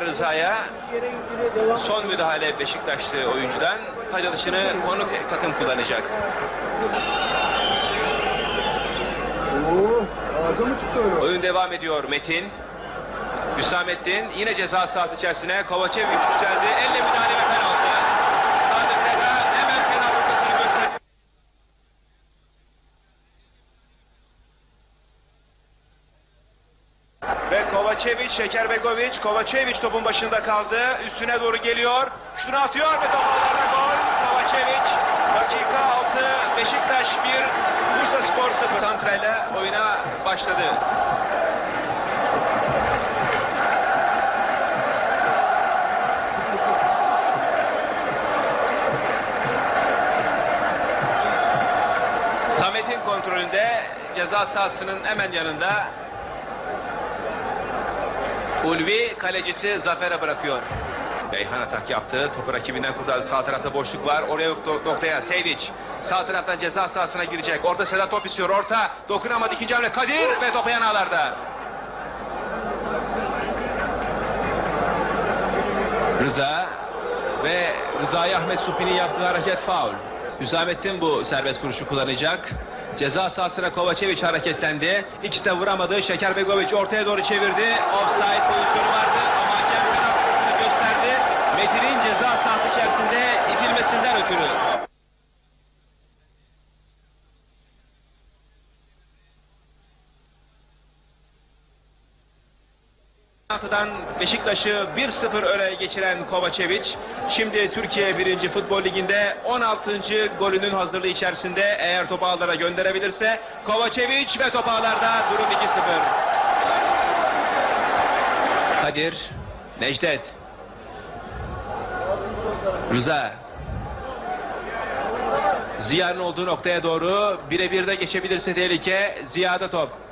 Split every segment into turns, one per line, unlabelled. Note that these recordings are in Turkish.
Rıza'ya son müdahale Beşiktaşlı oyuncudan taç atışını konuk takım kullanacak.
Oo, ağza mı çıktı öyle?
Oyun devam ediyor Metin. Hüsamettin yine ceza sahası içerisine Kovačević yükseldi. Elle müdahale ve penaltı. Sadık Rega hemen penaltısını gösterdi. Ve Kovačević, Şekerbegović, Kovačević topun başında kaldı. Üstüne doğru geliyor. Şunu atıyor ve toplarda gol. Kovačević dakika 6 Beşiktaş 1 Bursa Spor 0 santrayla oyuna başladı. Samet'in kontrolünde ceza sahasının hemen yanında Ulvi kalecisi Zafer'e bırakıyor. Beyhan atak yaptı. Topu rakibinden kurtardı. Sağ tarafta boşluk var. Oraya nok- noktaya Seydic. Sağ taraftan ceza sahasına girecek. Orada Sedat top istiyor. Orta dokunamadı. ikinci hamle Kadir ve topu yanağlarda. Rıza ve Rıza'ya Ahmet Supi'nin yaptığı hareket faul. Hüsamettin bu serbest vuruşu kullanacak. Ceza sahasına Kovačević hareketlendi. İkisi de vuramadı. Şekerbegoviç ortaya doğru çevirdi. Offside pozisyonu vardı ama hakem penaltısını gösterdi. Metin'in ceza sahası içerisinde itilmesinden ötürü. Penaltıdan Beşiktaş'ı 1-0 öne geçiren Kovačević şimdi Türkiye 1. Futbol Ligi'nde 16. golünün hazırlığı içerisinde eğer topu ağlara gönderebilirse Kovačević ve top ağlarda durum 2-0. Kadir, Necdet, Rıza, Ziya'nın olduğu noktaya doğru birebir de geçebilirse tehlike Ziya'da top.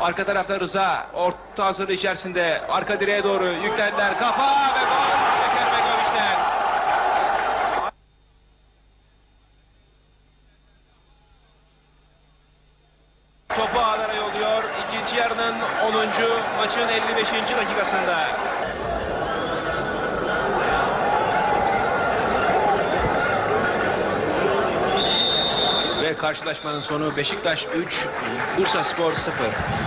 Arka tarafta Rıza. Orta hazırlığı içerisinde. Arka direğe doğru yüklendiler. Kafa ve gol. Şeker Begoviç'ten. Topu ağlara yolluyor. İkinci yarının 10. maçın 55. dakikasında. Ve karşılaşmanın sonu Beşiktaş 3, Bursa Spor 0.